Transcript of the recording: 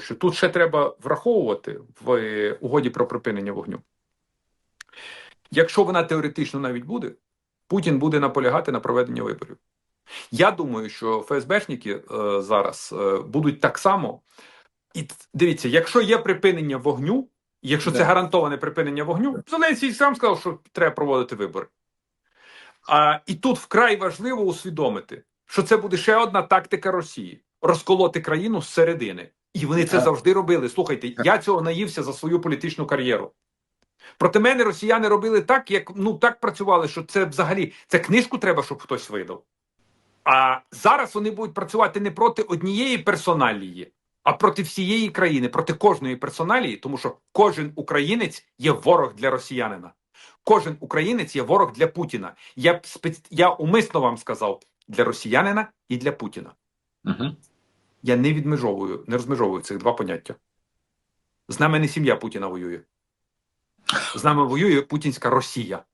що тут ще треба враховувати в угоді про припинення вогню. Якщо вона теоретично навіть буде, Путін буде наполягати на проведення виборів. Я думаю, що ФСБшники е, зараз е, будуть так само. І дивіться, якщо є припинення вогню, якщо це гарантоване припинення вогню, Зеленський сам сказав, що треба проводити вибори. А, і тут вкрай важливо усвідомити, що це буде ще одна тактика Росії розколоти країну зсередини. І вони це завжди робили. Слухайте, я цього наївся за свою політичну кар'єру. Проти мене росіяни робили так, як ну так працювали, що це взагалі це книжку треба, щоб хтось видав. А зараз вони будуть працювати не проти однієї персоналії, а проти всієї країни, проти кожної персоналії, тому що кожен українець є ворог для росіянина. Кожен українець є ворог для Путіна. Я я умисно вам сказав для росіянина і для Путіна. Угу. Я не відмежовую, не розмежовую цих два поняття. З нами не сім'я Путіна воює. З нами воює путінська Росія.